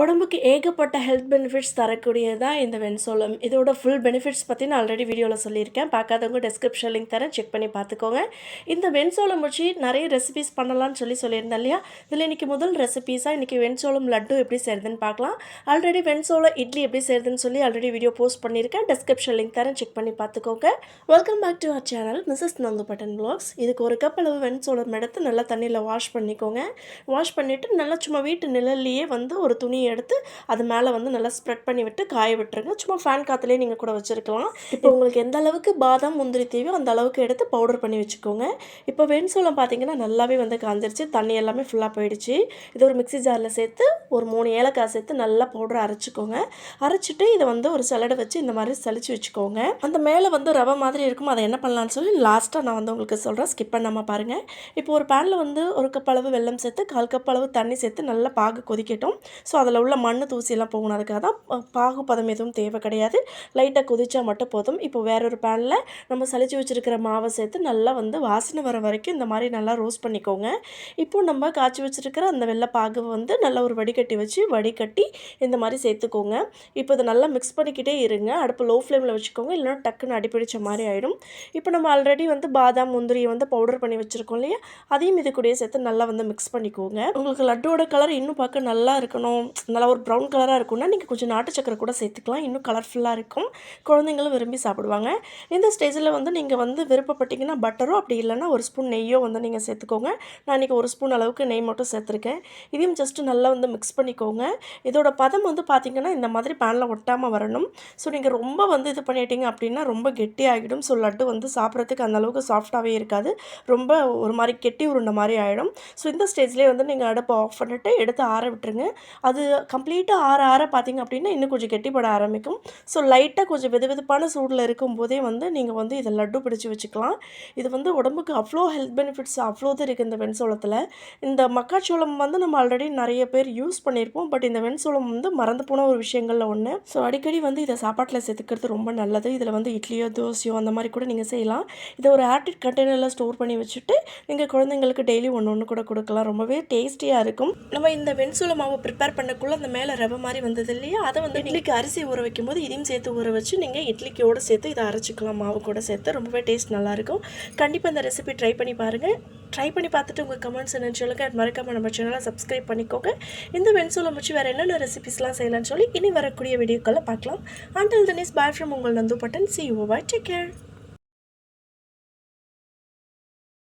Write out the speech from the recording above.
உடம்புக்கு ஏகப்பட்ட health benefits தரக்கூடியது தான் இந்த வெண்சோளம். இதோட ஃபுல் பெனிஃபிட்ஸ் பற்றி நான் ஆல்ரெடி வீடியோவில் சொல்லியிருக்கேன். பார்க்காதவங்க டெஸ்கிரிப்ஷன் லிங்க் தரேன். செக் பண்ணி பார்த்துக்கோங்க. இந்த வெண்சோளம் வச்சு நிறைய ரெசிபிஸ் பண்ணலாம்னு சொல்லி சொல்லியிருந்தேன் இல்லையா? இதில் இன்றைக்கி முதல் ரெசிபீஸாக இன்றைக்கி வெண்சோளம் லட்டு எப்படி செய்யுதுன்னு பார்க்கலாம். ஆல்ரெடி வெண்சோளம் இட்லி எப்படி செய்யுதுன்னு சொல்லி ஆல்ரெடி வீடியோ போஸ்ட் பண்ணியிருக்கேன். டெஸ்கிரிப்ஷன் லிங்க் தரேன். செக் பண்ணி பார்த்துக்கோங்க. Welcome back to our channel Mrs Nandu button blocks இதுக்கு ஒரு கப் அளவு வெண்சோளம் எடுத்து நல்லா தண்ணியில் வாஷ் பண்ணிக்கோங்க. வாஷ் பண்ணிவிட்டு நல்லா சும்மா வீட்டு நிழல்லையே வந்து ஒரு துணியை எடுத்து அது மேலே வந்து நல்லா ஸ்ப்ரெட் பண்ணி விட்டு காய விட்டுருங்க. சும்மா ஃபேன் காற்றுலேயே நீங்கள் கூட வச்சுருக்கலாம். இப்போ உங்களுக்கு எந்த அளவுக்கு பாதாம் முந்திரி தேவையோ அந்த அளவுக்கு எடுத்து பவுடர் பண்ணி வச்சுக்கோங்க. இப்போ வெண்சோளம் பார்த்தீங்கன்னா நல்லாவே வந்து காஞ்சிருச்சு. தண்ணி எல்லாமே ஃபுல்லாக போயிடுச்சு. இது ஒரு மிக்ஸி ஜாரில் சேர்த்து ஒரு மூணு ஏலக்காய் சேர்த்து நல்லா பவுடர் அரைச்சிக்கோங்க. அரைச்சிட்டு இதை வந்து ஒரு சலடை வச்சு இந்த மாதிரி சலிச்சு வச்சுக்கோங்க. அந்த மேலே வந்து ரவை மாதிரி இருக்கும் அதை என்ன பண்ணலாம்னு சொல்லி லாஸ்ட்டாக நான் வந்து உங்களுக்கு சொல்கிறேன் ஸ்கிப் பண்ணாமல் பாருங்கள் இப்போ ஒரு பேனில் வந்து ஒரு கப் அளவு வெல்லம் சேர்த்து கால் கப் அளவு தண்ணி சேர்த்து நல்லா பாகு கொதிக்கட்டும். ஸோ அதில் உள்ள மண் தூசியெல்லாம் போகணும். அதுக்காக தான் பாகுபதம் எதுவும் தேவை கிடையாது. லைட்டாக கொதிச்சா மட்டும் போதும். இப்போ வேற ஒரு பேனில் நம்ம சளிச்சு வச்சுருக்கிற மாவை சேர்த்து நல்லா வந்து வாசனை வர வரைக்கும் இந்த மாதிரி நல்லா ரோஸ்ட் பண்ணிக்கோங்க. இப்போ நம்ம காய்ச்சி வச்சுருக்கிற அந்த வெள்ளை பாகு வந்து நல்லா ஒரு வடிகட்டி வச்சு வடிகட்டி இந்த மாதிரி சேர்த்துக்கோங்க. இப்போ இதை நல்லா மிக்ஸ் பண்ணிக்கிட்டே இருங்க. அடுப்பு லோ ஃப்ளேமில் வச்சுக்கோங்க. இல்லைன்னா டக்குன்னு அடிப்பிடிச்ச மாதிரி ஆகிடும் இப்போ நம்ம ஆல்ரெடி வந்து பாதாம் முந்திரியை வந்து பவுடர் பண்ணி வச்சுருக்கோம் இல்லையா? அதையும் இது கூடயே சேர்த்து நல்லா வந்து மிக்ஸ் பண்ணிக்கோங்க. உங்களுக்கு லட்டோட கலர் இன்னும் பார்க்க நல்லா இருக்கணும். நல்லா ஒரு ப்ரௌன் கலராக இருக்கும்னா நீங்கள் கொஞ்சம் நாட்டு சக்கரை கூட சேர்த்துக்கலாம். இன்னும் கலர்ஃபுல்லாக இருக்கும். குழந்தைங்களும் விரும்பி சாப்பிடுவாங்க. இந்த ஸ்டேஜில் வந்து நீங்கள் வந்து விருப்பப்பட்டீங்கன்னா பட்டரோ அப்படி இல்லைன்னா ஒரு ஸ்பூன் நெய்யோ வந்து நீங்கள் சேர்த்துக்கோங்க. நான் இன்றைக்கி ஒரு ஸ்பூன் அளவுக்கு நெய் மட்டும் சேர்த்துருக்கேன். இதையும் ஜஸ்ட்டு நல்லா வந்து மிக்ஸ் பண்ணிக்கோங்க. இதோட பதம் வந்து பார்த்திங்கன்னா இந்த மாதிரி பேனில் ஒட்டாமல் வரணும். ஸோ நீங்கள் ரொம்ப வந்து இது பண்ணிட்டீங்க அப்படின்னா ரொம்ப கெட்டியாகிடும் ஸோ லட்டு வந்து சாப்பிட்றதுக்கு அந்தளவுக்கு சாஃப்டாகவே இருக்காது. ரொம்ப ஒரு மாதிரி கெட்டி உருண்டை மாதிரி ஆகிடும் ஸோ இந்த ஸ்டேஜ்லேயே வந்து நீங்கள் அடுப்பை ஆஃப் பண்ணிட்டு எடுத்து ஆற விட்டுருங்க. அது கம்ப்ளீட்டாக ஆற ஆற பார்த்திங்க அப்படின்னா இன்னும் கொஞ்சம் கெட்டிப்பட ஆரம்பிக்கும். ஸோ லைட்டாக கொஞ்சம் வெது வெதுப்பான சூடில் இருக்கும்போதே வந்து நீங்கள் வந்து இதை லட்டு பிடிச்சி வச்சுக்கலாம். இது வந்து உடம்புக்கு அவ்வளோ ஹெல்த் பெனிஃபிட்ஸ் அவ்வளோ தான் இருக்குது இந்த வெண்சோளத்தில். இந்த மக்காச்சோளம் வந்து நம்ம ஆல்ரெடி நிறைய பேர் யூஸ் பண்ணியிருப்போம். பட் இந்த வெண்சோளம் வந்து மறந்து போன ஒரு விஷயங்களில் ஒன்று ஸோ அடிக்கடி வந்து இதை சாப்பாட்டில் சேர்த்துக்கிறது ரொம்ப நல்லது. இதில் வந்து இட்லியோ தோசையோ அந்த மாதிரி கூட நீங்கள் செய்யலாம். இதை ஒரு ஆர்டிட் கண்டெய்னரில் ஸ்டோர் பண்ணி வச்சுட்டு நீங்கள் குழந்தைங்களுக்கு டெய்லி ஒன்று ஒன்று கூட கொடுக்கலாம். ரொம்பவே டேஸ்டியாக இருக்கும். நம்ம இந்த வெண்சோள மாவு ப்ரிப்பேர் பண்ண பண்ணக்குள்ள அந்த மேலே ரவை மாதிரி வந்தது இல்லையா? அதை வந்து இட்லிக்கு அரிசி ஊற வைக்கும்போது இதையும் சேர்த்து ஊற வச்சு நீங்கள் இட்லிக்கோட சேர்த்து இதை அரைச்சிக்கலாம் மாவு கூட சேர்த்து. ரொம்பவே டேஸ்ட் நல்லாயிருக்கும். கண்டிப்பாக இந்த ரெசிபி ட்ரை பண்ணி பாருங்கள் ட்ரை பண்ணி பார்த்துட்டு உங்கள் கமெண்ட்ஸ் என்னன்னு சொல்லுங்கள் மறக்காமல் நம்ம சேனலை சப்ஸ்கிரைப் பண்ணிக்கோங்க. இந்த வெண்சோளம் வச்சு வேறு என்னென்ன ரெசிபிஸ்லாம் செய்யலாம்னு சொல்லி இனி வரக்கூடிய வீடியோக்களை பார்க்கலாம். அண்டில் தனிஸ் பாய் ஃப்ரம் உங்கள் Nandu button. See you bye take care